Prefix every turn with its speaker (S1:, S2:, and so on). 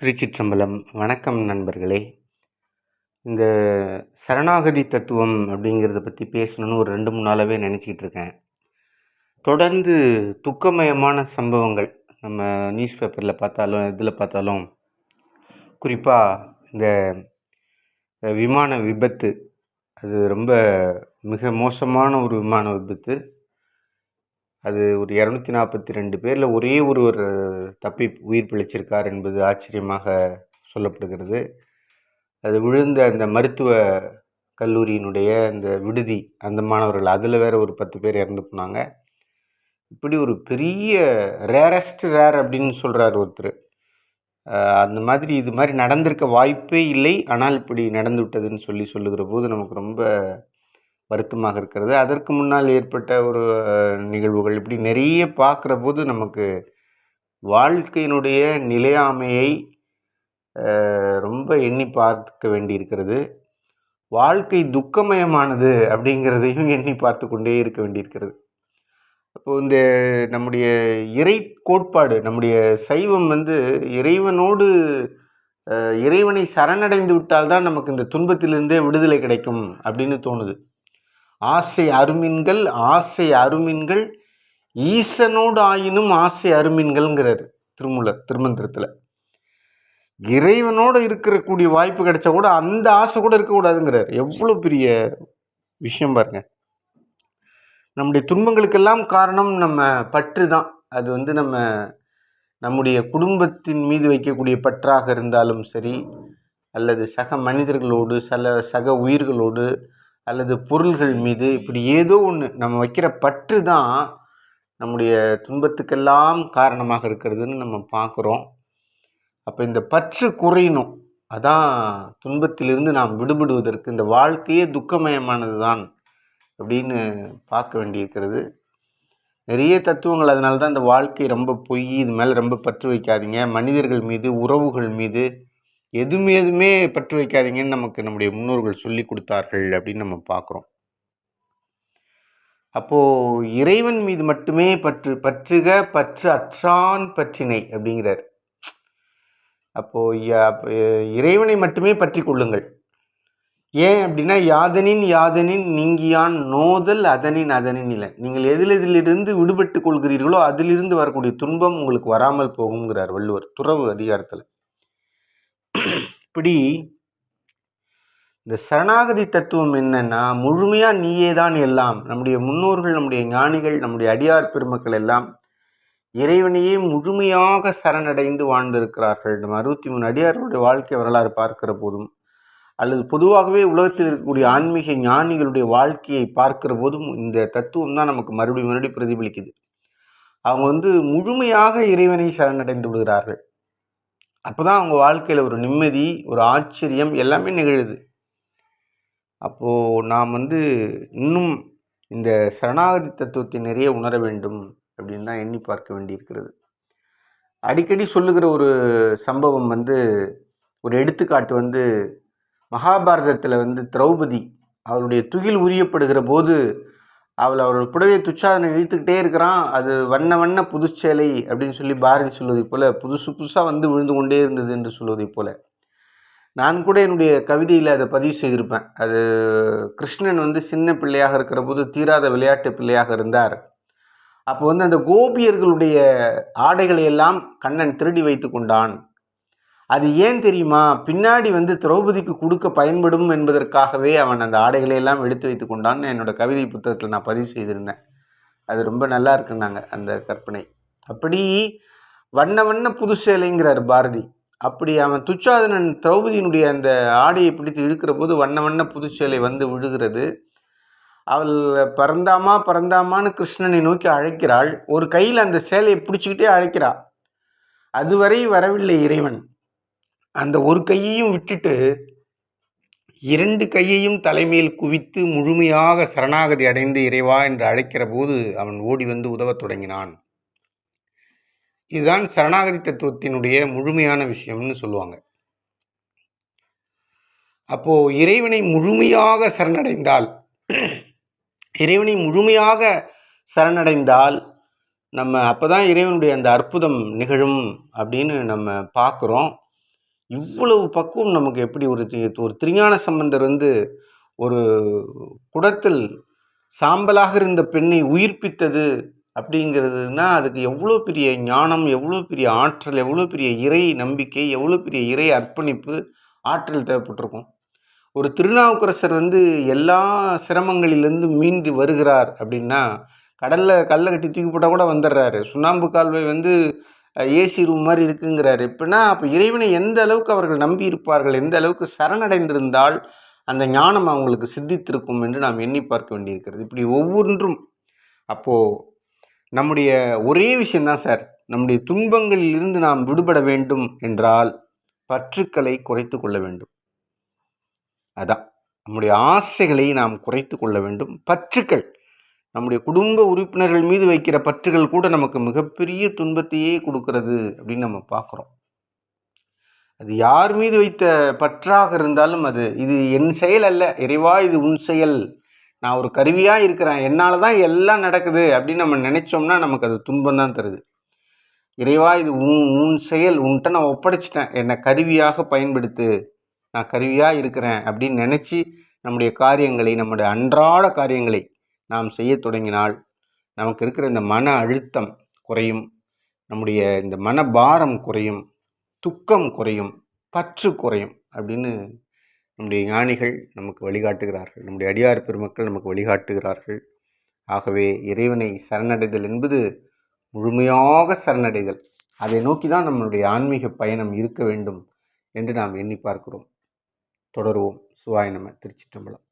S1: திருச்சிற்றம்பலம். வணக்கம் நண்பர்களே. இந்த சரணாகதி தத்துவம் அப்படிங்கிறத பற்றி பேசணும்னு ஒரு ரெண்டு மூணு நாளாகவே நினச்சிக்கிட்டு இருக்கேன். தொடர்ந்து துக்கமயமான சம்பவங்கள் நம்ம நியூஸ் பேப்பரில் பார்த்தாலும் இதில் பார்த்தாலும் குறிப்பாக இந்த விமான விபத்து அது ரொம்ப மிக மோசமான ஒரு விமான விபத்து. அது ஒரு இரநூத்தி நாற்பத்தி ரெண்டு பேரில் ஒரே ஒருவர் தப்பி உயிர் பிழைச்சிருக்கார் என்பது ஆச்சரியமாக சொல்லப்படுகிறது. அது விழுந்த அந்த மருத்துவ கல்லூரியினுடைய அந்த விடுதி அந்த மாணவர்கள் அதில் வேற ஒரு பத்து பேர் இறந்து போனாங்க. இப்படி ஒரு பெரிய ரேரஸ்ட் ரேர் அப்படின்னு சொல்கிறார் ஒருத்தர். அந்த மாதிரி இது மாதிரி நடந்திருக்க வாய்ப்பே இல்லை. ஆனால் இப்படி நடந்து விட்டதுன்னு சொல்லி சொல்லுகிற போது நமக்கு ரொம்ப வருத்தமாக இருக்கிறது. அதற்கு முன்னால் ஏற்பட்ட ஒரு நிகழ்வுகள். இப்படி நிறைய பார்க்குற போது நமக்கு வாழ்க்கையினுடைய நிலையாமையை ரொம்ப எண்ணி பார்க்க வேண்டியிருக்கிறது. வாழ்க்கை துக்கமயமானது அப்படிங்கிறதையும் எண்ணி பார்த்து கொண்டே இருக்க வேண்டியிருக்கிறது. அப்போது இந்த நம்முடைய இறை கோட்பாடு நம்முடைய சைவம் வந்து இறைவனோடு இறைவனை சரணடைந்து விட்டால்தான் நமக்கு இந்த துன்பத்திலிருந்தே விடுதலை கிடைக்கும் அப்படின்னு தோணுது. ஆசை அருமின்கள் ஆசை அருமின்கள் ஈசனோடு ஆயினும் ஆசை அருமின்கள்ங்கிறார் திருமூலர் திருமந்திரத்தில். இறைவனோடு இருக்கக்கூடிய வாய்ப்பு கிடைச்சா கூட அந்த ஆசை கூட இருக்கக்கூடாதுங்கிறார். எவ்வளோ பெரிய விஷயம் பாருங்க. நம்முடைய துன்பங்களுக்கெல்லாம் காரணம் நம்ம பற்று தான். அது வந்து நம்ம நம்முடைய குடும்பத்தின் மீது வைக்கக்கூடிய பற்றாக இருந்தாலும் சரி அல்லது சக மனிதர்களோடு சில சக உயிர்களோடு அல்லது பொருள்கள் மீது இப்படி ஏதோ ஒன்று நம்ம வைக்கிற பற்று தான் நம்முடைய துன்பத்துக்கெல்லாம் காரணமாக இருக்கிறதுன்னு நம்ம பார்க்குறோம். அப்போ இந்த பற்று குறையணும். அதான் துன்பத்திலிருந்து நாம் விடுபடுவதற்கு இந்த வாழ்க்கையே துக்கமயமானது தான் அப்படின்னு பார்க்க வேண்டியிருக்கிறது. நிறைய தத்துவங்கள் அதனால தான் இந்த வாழ்க்கை ரொம்ப பொய் இது மேலே ரொம்ப பற்று வைக்காதீங்க. மனிதர்கள் மீது உறவுகள் மீது எதுவுமே எதுவுமே பற்று வைக்காதீங்கன்னு நமக்கு நம்முடைய முன்னோர்கள் சொல்லி கொடுத்தார்கள் அப்படின்னு நம்ம பார்க்குறோம். அப்போது இறைவன் மீது மட்டுமே பற்று பற்றுக பற்று அற்றான் பற்றினை அப்படிங்கிறார். அப்போது இறைவனை மட்டுமே பற்றி கொள்ளுங்கள். ஏன் அப்படின்னா யாதனின் யாதனின் நீங்கியான் நோதல் அதனின் அதனின் இல்லை நீங்கள் எதில் எதிலிருந்து விடுபட்டு கொள்கிறீர்களோ அதிலிருந்து வரக்கூடிய துன்பம் உங்களுக்கு வராமல் போகுங்கிறார் வள்ளுவர் துறவு அதிகாரத்தில். இப்படி இந்த சரணாகதி தத்துவம் என்னன்னா முழுமையாக நீயே தான் எல்லாம். நம்முடைய முன்னோர்கள் நம்முடைய ஞானிகள் நம்முடைய அடியார் பெருமக்கள் எல்லாம் இறைவனையே முழுமையாக சரணடைந்து வாழ்ந்திருக்கிறார்கள். நம்ம அறுபத்தி மூணு அடியார்களுடைய வாழ்க்கை வரலாறு பார்க்கிற போதும் அல்லது பொதுவாகவே உலகத்தில் இருக்கக்கூடிய ஆன்மீக ஞானிகளுடைய வாழ்க்கையை பார்க்கிற போதும் இந்த தத்துவம் தான் நமக்கு மறுபடியும் மறுபடியும் பிரதிபலிக்குது. அவங்க வந்து முழுமையாக இறைவனை சரணடைந்து விடுகிறார்கள். அப்போ தான் அவங்க வாழ்க்கையில் ஒரு நிம்மதி ஒரு ஆச்சரியம் எல்லாமே நிகழுது. அப்போது நாம் வந்து இன்னும் இந்த சரணாகதி தத்துவத்தை நிறைய உணர வேண்டும் அப்படின்னு தான் எண்ணி பார்க்க வேண்டியிருக்கிறது. அடிக்கடி சொல்லுகிற ஒரு சம்பவம் வந்து ஒரு எடுத்துக்காட்டு வந்து மகாபாரதத்தில் வந்து திரௌபதி அவருடைய துகில் உரியப்படுகிற போது அவள் அவரோட புடவை துச்சாதனை இழுத்துக்கிட்டே இருக்கிறான். அது வண்ண வண்ண புதுச்சேலை அப்படின்னு சொல்லி பாரதி சொல்வதைப் போல புதுசு புதுசாக வந்து விழுந்து கொண்டே இருந்தது என்று சொல்வதைப் போல. நான் கூட என்னுடைய கவிதையில் அதை பதிவு செய்திருப்பேன். அது கிருஷ்ணன் வந்து சின்ன பிள்ளையாக இருக்கிற போது தீராத விளையாட்டு பிள்ளையாக இருந்தார். அப்போ வந்து அந்த கோபியர்களுடைய ஆடைகளை எல்லாம் கண்ணன் திருடி வைத்து கொண்டான். அது ஏன் தெரியுமா? பின்னாடி வந்து திரௌபதிக்கு கொடுக்க பயன்படும் என்பதற்காகவே அவன் அந்த ஆடைகளை எல்லாம் எடுத்து வைத்து கொண்டான்னு என்னோட கவிதை புத்தகத்தில் நான் பதிவு செய்திருந்தேன். அது ரொம்ப நல்லா இருக்குன்னாங்க அந்த கற்பனை. அப்படி வண்ண வண்ண புது சேலைங்கிறார் பாரதி. அப்படி அவன் துச்சாதனன் திரௌபதியினுடைய அந்த ஆடையை பிடித்து இழுக்கிற போது வண்ண வண்ண புது சேலை வந்து விழுகிறது. அவள் பறந்தாமா பறந்தாமான்னு கிருஷ்ணனை நோக்கி அழைக்கிறாள். ஒரு கையில் அந்த சேலையை பிடிச்சிக்கிட்டே அழைக்கிறாள் அதுவரை வரவில்லை இறைவன். அந்த ஒரு கையையும் விட்டுட்டு இரண்டு கையையும் தலைமையில் குவித்து முழுமையாக சரணாகதி அடைந்து இறைவா என்று அழைக்கிற போது அவன் ஓடி வந்து உதவத் தொடங்கினான். இதுதான் சரணாகதி தத்துவத்தினுடைய முழுமையான விஷயம்னு சொல்லுவாங்க. அப்போ இறைவனை முழுமையாக சரணடைந்தால் இறைவனை முழுமையாக சரணடைந்தால் நம்ம அப்போ தான் இறைவனுடைய அந்த அற்புதம் நிகழும் அப்படின்னு நம்ம பார்க்குறோம். இவ்வளவு பக்குவம் நமக்கு எப்படி ஒரு ஒரு திருஞான சம்பந்தர் வந்து ஒரு குடத்தில் சாம்பலாக இருந்த பெண்ணை உயிர்ப்பித்தது அப்படிங்கிறதுனா அதுக்கு எவ்வளோ பெரிய ஞானம் எவ்வளோ பெரிய ஆற்றல் எவ்வளோ பெரிய இறை நம்பிக்கை எவ்வளோ பெரிய இறை அர்ப்பணிப்பு ஆற்றல் தேவைப்பட்டிருக்கும். ஒரு திருநாவுக்கரசர் வந்து எல்லா சிரமங்களிலிருந்து மீண்டு வருகிறார் அப்படின்னா கடலில் கல்லை கட்டி தூக்கி போட்டால் கூட வந்துடுறாரு. சுண்ணாம்பு கால்வாய் வந்து ஏசி ரூம் மாதிரி இருக்குங்கிறாரு. எப்படின்னா அப்போ இறைவனை எந்த அளவுக்கு அவர்கள் நம்பி இருப்பார்கள் எந்த அளவுக்கு சரணடைந்திருந்தால் அந்த ஞானம் அவங்களுக்கு சித்தித்திருக்கும் என்று நாம் எண்ணி பார்க்க வேண்டியிருக்கிறது. இப்படி ஒவ்வொன்றும் அப்போது நம்முடைய ஒரே விஷயந்தான் சார். நம்முடைய துன்பங்களில் இருந்து நாம் விடுபட வேண்டும் என்றால் பற்றுக்களை குறைத்து கொள்ள வேண்டும். அதான். நம்முடைய ஆசைகளை நாம் குறைத்து கொள்ள வேண்டும். பற்றுக்கள். நம்முடைய குடும்ப உறுப்பினர்கள் மீது வைக்கிற பற்றுகள் கூட நமக்கு மிகப்பெரிய துன்பத்தையே கொடுக்கறது அப்படின்னு நம்ம பார்க்குறோம். அது யார் மீது வைத்த பற்றாக இருந்தாலும் அது இது என் செயல் அல்ல இறைவா இது உன் செயல். நான் ஒரு கருவியாக இருக்கிறேன் என்னால் தான் எல்லாம் நடக்குது அப்படின்னு நம்ம நினச்சோம்னா நமக்கு அது துன்பம் தான் தருது. இறைவா இது உன் உன் செயல் உன்கிட்ட நான் ஒப்படைச்சிட்டேன். என்னை கருவியாக பயன்படுத்து நான் கருவியாக இருக்கிறேன் அப்படின்னு நினச்சி நம்முடைய காரியங்களை நம்முடைய அன்றாட காரியங்களை நாம் செய்ய தொடங்கினால் நமக்கு இருக்கிற இந்த மன அழுத்தம் குறையும். நம்முடைய இந்த மன பாரம் குறையும். துக்கம் குறையும். பற்று குறையும் அப்படின்னு நம்முடைய ஞானிகள் நமக்கு வழிகாட்டுகிறார்கள். நம்முடைய அடியார் பெருமக்கள் நமக்கு வழிகாட்டுகிறார்கள். ஆகவே இறைவனை சரணடைதல் என்பது முழுமையாக சரணடைதல். அதை நோக்கி தான் நம்மளுடைய ஆன்மீக பயணம் இருக்க வேண்டும் என்று நாம் எண்ணி பார்க்கிறோம். தொடருவோம். சுவாய நம்ம திருச்சிற்றம்பலம்.